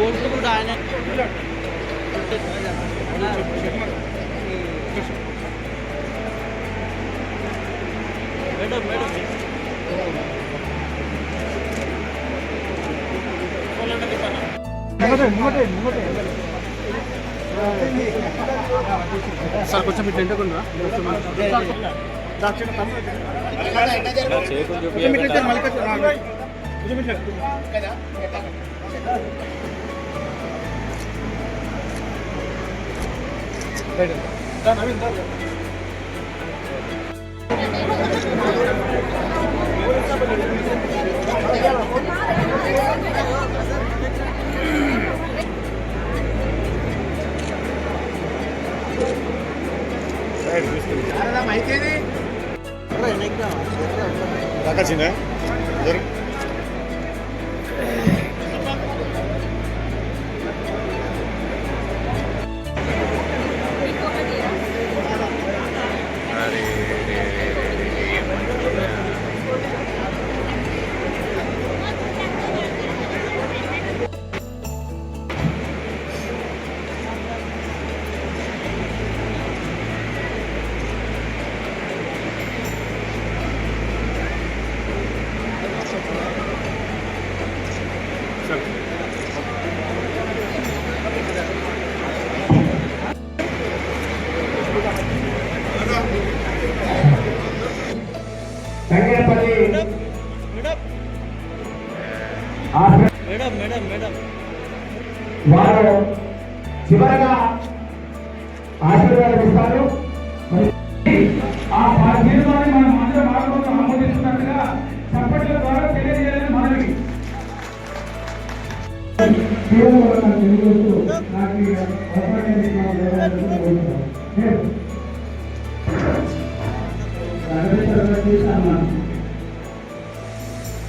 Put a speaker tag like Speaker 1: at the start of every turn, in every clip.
Speaker 1: ఓట్లు కూడా ఆయన మేడం మేడం
Speaker 2: సార్ కొంచెం ఇట్లా ఎంటకుండా
Speaker 3: దాకా జరి
Speaker 4: తంగేపల్లి తెలియజేస్తూ నాకు ఈ అవసరమైన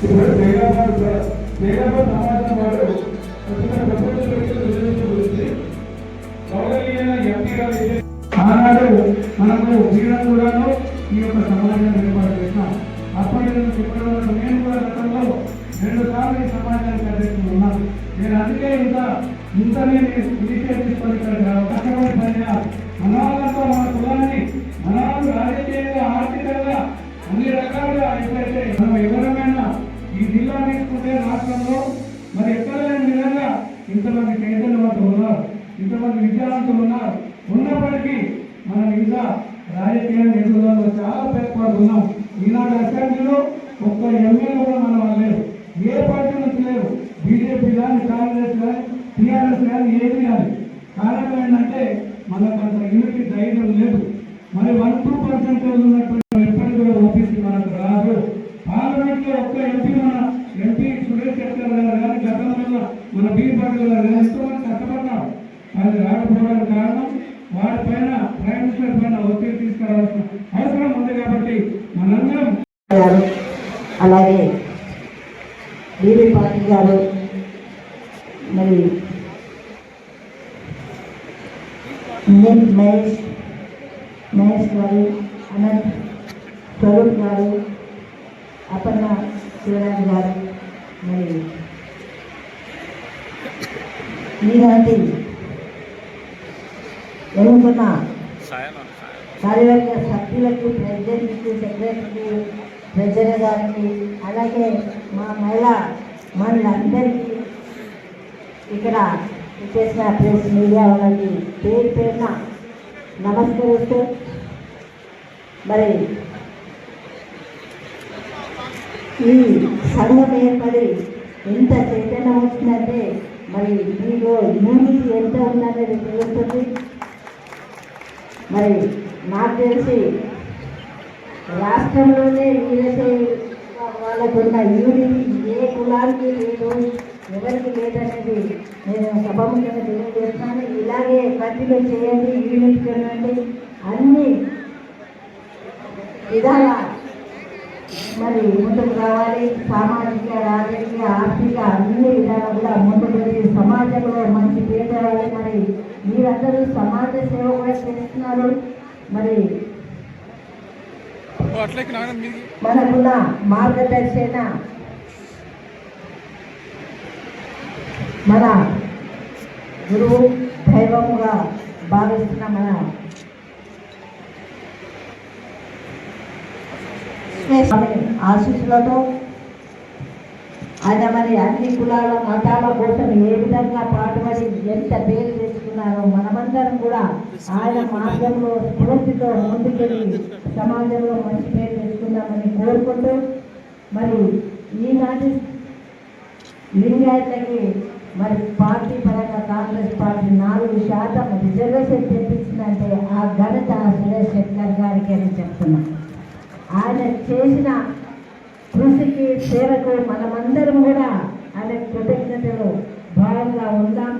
Speaker 4: ఇప్పుడు హైదరాబాద్ హైదరాబాద్ సమాజం ఆనాడు మనకు వీరం కూడాను ఈ యొక్క సమాజాన్ని ఏర్పాటు చేసినాం. అప్పటి నుంచి ఇప్పటి వరకు నేను కూడా గతంలో రెండు సార్లు ఈ సమాజానికి అధ్యక్షులు ఉన్నాను నేను అందుకే ఇంత ఇంత తీసుకొని ఇక్కడ కష్టపడి మన మన కులాన్ని రాజకీయంగా ఆర్థికంగా అన్ని రకాలుగా ఎప్పుడైతే మనం ఎవరమైనా ఈ జిల్లా తీసుకుంటే రాష్ట్రంలో మరి ఎక్కడ లేని విధంగా ఇంతమంది చైతన్యవంతులు ఉన్నారు ఇంతమంది విద్యావంతులు ఉన్నారు. ఉన్నప్పటికీ మనం ఇంకా రాజకీయ ఎదుగుదలలో చాలా పేర్పాటు ఈనాడు అసెంబ్లీలో ఒక్క ఎమ్మెల్యే కూడా మన వాళ్ళు లేరు. ఏ పార్టీ నుంచి లేరు? బీజేపీ కానీ కాంగ్రెస్ కానీ టీఆర్ఎస్ కానీ ఏది కాదు కారణం ఏంటంటే మనకు అంత యూనిటీ ధైర్యం లేదు. మరి వన్ టూ పర్సెంటేజ్ ఉన్నటువంటి ఎప్పటికీ కూడా ఓపీసీ మనకు రాదు. పార్లమెంట్లో ఒక్క ఎంపీ సురేష్ శెట్టర్ గారు కానీ గతంలో మన బీ పాటిల్ గారు కానీ ఎంతో మంది కష్టపడ్డాం అది రాకపోవడానికి కారణం వారిపైన ప్రైమ్ మినిస్టర్ పైన ఒత్తిడి తీసుకురావాల్సిన అవసరం ఉంది కాబట్టి మనందరం
Speaker 5: గారు అలాగే బీబీ పాటిల్ గారు మరి నిన్ మహేష్ మహేష్ గారు అనంత్ స్వరూప్ గారు అపర్ణ శివరాజ్ గారు మరియు మీలాంటి ఎన్నుకున్న కార్యవర్గ సభ్యులకు ప్రెసిడెంట్కి సెక్రటరీకి ట్రెజరర్ గారికి అలాగే మా మహిళా మనులందరికీ ఇక్కడ చేసిన ప్రెస్ మీడియా వాళ్ళకి పేరు పేరున నమస్కరిస్తూ మరి ఈ సంఘం ఏర్పడి ఎంత చైతన్యం వచ్చిందంటే మరి మీలో యూనిటీ ఎంత ఉందనేది తెలుస్తుంది. మరి నాకు తెలిసి రాష్ట్రంలోనే వీళ్ళతే వాళ్ళకున్న యూనిటీ ఏ కులానికి లేదు. ఎవరికి లేదనేది నేను సభాముఖంగా తెలియజేస్తున్నాను ఇలాగే కంటిన్యూ చేయండి. యూనిట్ చేయండి అన్ని విధాల మరి ముందుకు రావాలి. సామాజిక రాజకీయ ఆర్థిక అన్ని విధాలు కూడా ముందుకు వచ్చి సమాజంలో మంచి పేరు రావాలి. మరి మీరందరూ సమాజ సేవ కూడా చేస్తున్నారు. మరి మనకున్న మార్గదర్శన మన గురువు దైవముగా భావిస్తున్న మన స్వామి ఆశీస్సులతో ఆయన మరి అన్ని కులాల మతాల కోసం ఏ విధంగా పాటుపడి ఎంత పేరు తెచ్చుకున్నారో మనమందరం కూడా ఆయన మార్గంలో స్ఫూర్తితో ముందుకెళ్ళి సమాజంలో మంచి పేరు తెచ్చుకుందామని కోరుకుంటూ మరి ఈనాటి లింగాయతకి మరి పార్టీ పరంగా కాంగ్రెస్ పార్టీ నాలుగు శాతం రిజర్వేషన్ తెప్పించిందంటే ఆ ఘనత సురేష్ శంకర్ గారికి అని చెప్తున్నా. ఆయన చేసిన కృషికి సేవకు మనమందరం కూడా ఆయన కృతజ్ఞతలు. భాగంగా ఉందాం.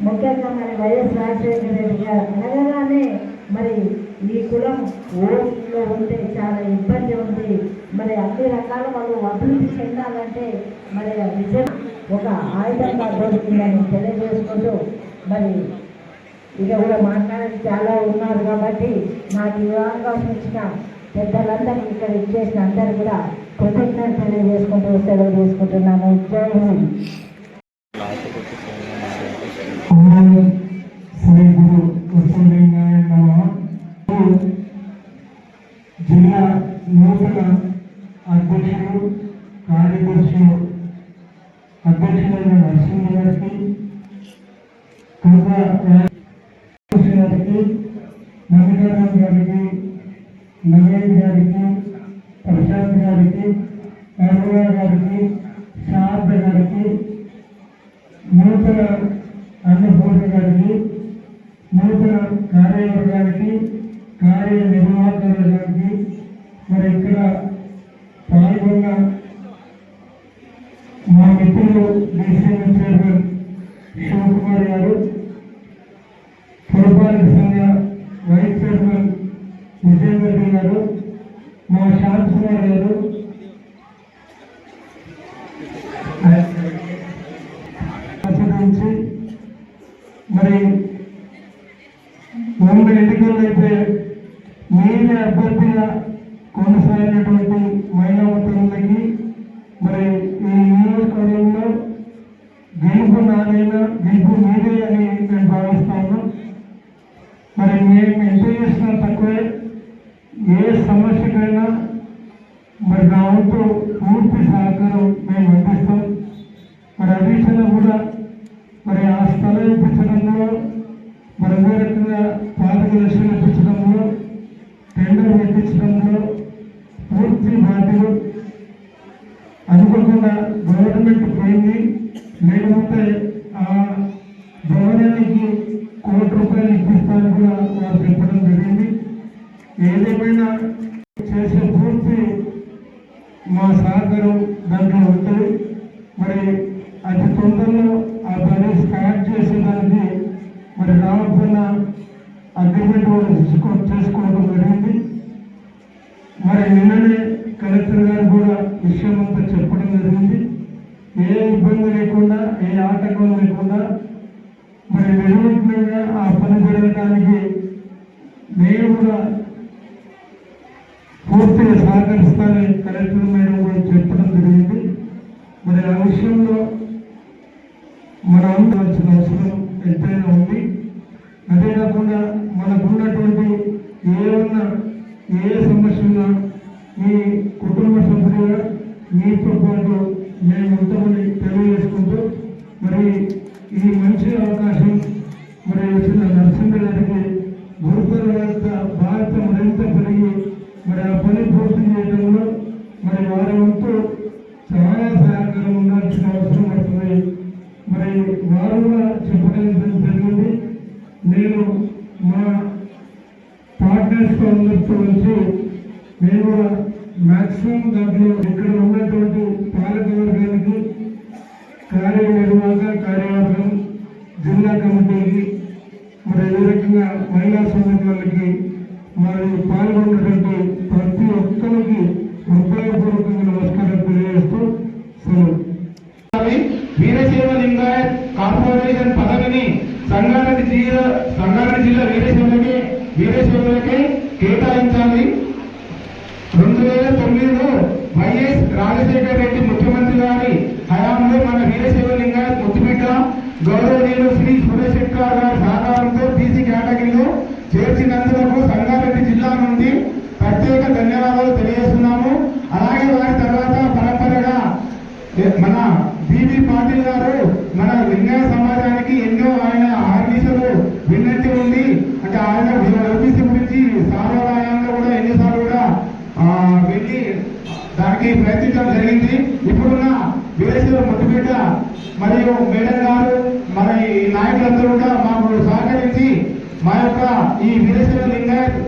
Speaker 5: ముఖ్యంగా మరి వైఎస్ రాజశేఖర రెడ్డి గారు అనగానే మరి ఈ కులం ఓట్లో ఉంటే చాలా ఇబ్బంది ఉంది. మరి అన్ని రకాల వాళ్ళు అభివృద్ధి చెందాలంటే మరి ఆ విజయం ఒక ఆయుధంగా దొరికిందని తెలియజేసుకుంటూ మరి ఇక కూడా మాట్లాడేది చాలా ఉన్నారు కాబట్టి నాకు ఈ అవకాశం ఇచ్చిన పెద్దలందరికీ ఇక్కడ ఇచ్చేసిన అందరూ కూడా కృతజ్ఞత తెలియజేసుకుంటూ సెలవు తీసుకుంటున్నాను జై హింద్
Speaker 6: ఓం శ్రీ గురు వసులింగాయ నమః జిల్లా నూతన అధ్యక్షుడు కార్యదర్శులు అధ్యక్షులైన నరసింహ గారికి గారికి మల్లికార్జున గారికి నవీన్ గారికి ప్రశాంత్ గారికి అరుణ గారికి శారద గారికి నూతన అన్నపూర్ణ గారికి నూతన కార్యవర్గానికి గారికి మరి ఇక్కడ పాల్గొన్న మా మిత్రులు డిసిఎం చైర్మన్ శివకుమార్ గారు పురపాలక సంఘ వైస్ చైర్మన్ విజయ్ రెడ్డి గారు మా శాంత్ కుమార్ గారు. మరి వంద ఎన్నికల్లో అయితే మీరే అభ్యర్థిగా కొనసాగినటువంటి మహిళా మిత్రులకి మరి ఈ నియోజకవర్గంలో గెలుపు నాదైనా గెలుపు మీదే అని నేను భావిస్తాను మరి మేము ఎంత చేసినా తక్కువే ఏ సమస్యకైనా మరి నా వంతు పూర్తి సహకారం మేము అందిస్తాం. మరి అధిక్షణ కూడా మరి ఆ స్థలం ఇప్పించడంలో మరి అదే రకంగా పాతిక లక్షలు ఇప్పించడంలో టెండర్ ఇప్పించడంలో పూర్తి బాధ్యులు. అనుకోకుండా గవర్నమెంట్ పోయింది. లేకపోతే ఆ భవనానికి కోటి రూపాయలు ఇప్పిస్తాను కూడా వారు చెప్పడం జరిగింది ఏదేమైనా చేసే పూర్తి మా సహకారం దాంట్లో ఉంటుంది మరి అతి తొందరలో ఆ పని స్టార్ట్ చేసేదానికి మరి రావాల్సిన అగ్రిమెంట్ కూడా చేసుకోవడం జరిగింది. మరి నిన్ననే కలెక్టర్ గారు కూడా విషయం అంతా చెప్పడం జరిగింది. ఏ ఇబ్బంది లేకుండా ఏ ఆటంకం లేకుండా మరి నిర్విఘ్నంగా ఆ పని జరగడానికి నేను కూడా పూర్తిగా సహకరిస్తానని కలెక్టర్ మేడం కూడా చెప్పడం జరిగింది. మరి ఆ విషయంలో మనం అందవలసిన అవసరం ఎంతైనా ఉంది. అదే కాకుండా మనకున్నటువంటి ఏమన్నా ఏ సమస్య మీ కుటుంబ సభ్యులుగా మీతో పాటు మేము ఉంటామని తెలియజేసుకుంటూ మరి ఈ మంచి అవకాశం మరి వచ్చిన నరసింహ గారికి గురుకుల యొక్క భారత మరింత పెరిగి మరి ఆ పని పూర్తి చేయడంలో మరి వారి వంతు చాలా సహకారం ఉండాల్సిన అవసరం పడుతుంది మరి మరి వారు కూడా చెప్పడం జరిగింది నేను మా పార్ట్నర్స్ అందరితో వచ్చి మేము కూడా మాక్సిమం దాంట్లో ఇక్కడ ఉన్నటువంటి పాలక వర్గానికి కార్యనిర్వాహక కార్యవర్గం జిల్లా కమిటీకి మరి ఈ రకంగా మహిళా సంఘాలకి మరి పాల్గొన్నటువంటి ప్రతి ఒక్కరికి హృదయపూర్వకంగా నమస్కారం తెలియజేస్తూ సెలవు.
Speaker 7: వీరశైవ లింగాయత్ కార్పొరేషన్ పదవిని సంగారెడ్డి జిల్లా సంగారెడ్డి జిల్లా వీరశైవకి వీరశైవులకే కేటాయించాలి. రెండు వేల తొమ్మిదిలో వైఎస్ రాజశేఖర రెడ్డి ముఖ్యమంత్రి గారి హయాంలో మన వీరశైవ లింగాయత్ గౌరవనీయులు శ్రీ సురేశెట్కర్ గారి సహకారంతో బీసీ కేటగిరీలో చేర్చినందుకు సంగారెడ్డి జిల్లా నుండి ప్రత్యేక ధన్యవాదాలు తెలియజేస్తున్నాము. అలాగే వారి తర్వాత పరంపరగా మన బీబీ పాటిల్ గారు మన లింగాయ సమాజానికి ఎన్నో ఆయన ఆర్మీసలు విన్నట్టు ఉంది అంటే ఆయన ఓబీసీ గురించి సార్వలయంలో కూడా ఎన్నిసార్లు కూడా వెళ్ళి దానికి ప్రయత్నించడం జరిగింది. ఇప్పుడున్న వీరేశ్వర ముద్దుబిడ్డ మరియు మేడం గారు మన ఈ నాయకులందరూ కూడా మాకు సహకరించి మా యొక్క ఈ వీరేశ్వర లింగాయత్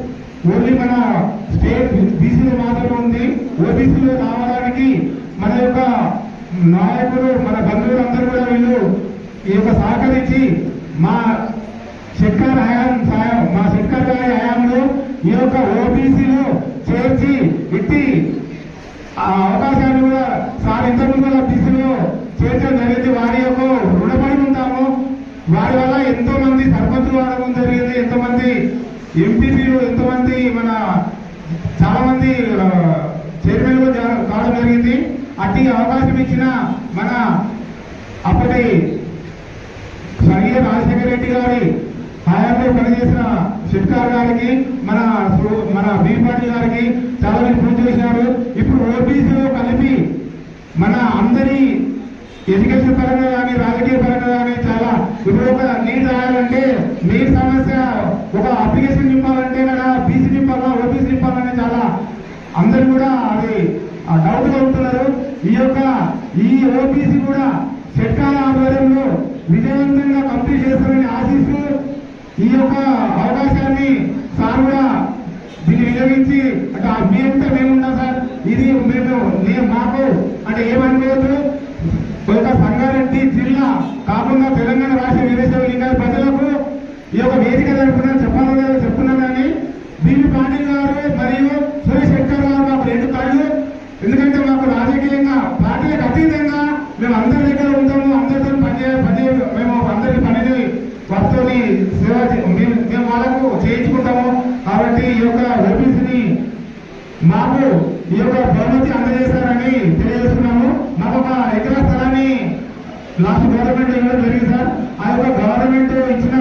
Speaker 7: ఓన్లీ మన స్టేట్ బీసీలో మాత్రమే ఉంది. ఓబీసీలో రావడానికి మన యొక్క నాయకులు మన బంధువులు అందరూ కూడా వీళ్ళు ఈ యొక్క సహకరించి మా శంకర్ హయాం సాయం మా శంకర్ గారి హయాంలో ఈ యొక్క ఓబీసీలో చేర్చి ఇట్టి ఆ అవకాశాన్ని కూడా సార్ ఇంతకుముందు చేర్చడం వారి యొక్క రుణపడి ఉంటాము. వారి వల్ల ఎంతో మంది సర్పంచులు వాడడం జరిగింది ఎంతమంది ఎంపీపీలు ఎంతోమంది మన చాలా మంది చైర్మన్లు కావడం జరిగింది. అట్టి అవకాశం ఇచ్చిన మన అప్పటి స్వర్గీయ రాజశేఖర రెడ్డి గారి హయాంలో పనిచేసిన షెట్కార్ గారికి మన మన బీపాటి గారికి చాలా మంది పూజ చేశారు. ఇప్పుడు ఓబీసీలో కలిపి మన అందరి ఎడ్యుకేషన్ పరంగా కానీ రాజకీయ పరంగా కానీ చాలా ఇప్పుడు ఒక నీట్ రాయాలంటే నీట్ సమస్య ఒక అప్లికేషన్ నింపాలంటే కదా బీసీ నింపాలా ఓబీసీ నింపాలని చాలా అందరు కూడా అది డౌట్ అవుతున్నారు ఈ యొక్క ఈ ఓబీసీ కూడా షట్కాల ఆధ్వర్యంలో విజయవంతంగా కంప్లీట్ చేస్తారని ఆశిస్తూ ఈ యొక్క అవకాశాన్ని సార్ కూడా దీన్ని వినియోగించి అంటే ఆ మీ అంతా మేమున్నాం సార్. ఇది మేము నేను మాకు అంటే ఏమనుకోవద్దు. కొంత సంగారెడ్డి జిల్లా కాకుండా తెలంగాణ రాష్ట్ర వీరేశ్వర లింగాల ప్రజలకు ఈ యొక్క వేదిక జరుపుకున్నా చెప్పాలని చెప్తున్నా కానీ బీబీ పాటిల్ గారు మరియు సురేష్ శెట్టర్ గారు మాకు రెండు కళ్ళు. ఎందుకంటే మాకు రాజకీయంగా పార్టీలకు అతీతంగా మేము అందరి దగ్గర ఉంటాము అందరితో పనిచేయ పని మేము అందరి పనిని వారితో సేవ మేము మేము వాళ్ళకు చేయించుకుంటాము. కాబట్టి ఈ యొక్క ఓబీసీని మాకు ఈ యొక్క బహుమతి అందజేశారని తెలియజేస్తున్నాము. మాకు ఒక ఎకరా లాస్ట్ గవర్నమెంట్ ఇవ్వడం జరిగింది సార్? ఆ యొక్క గవర్నమెంట్ ఇచ్చిన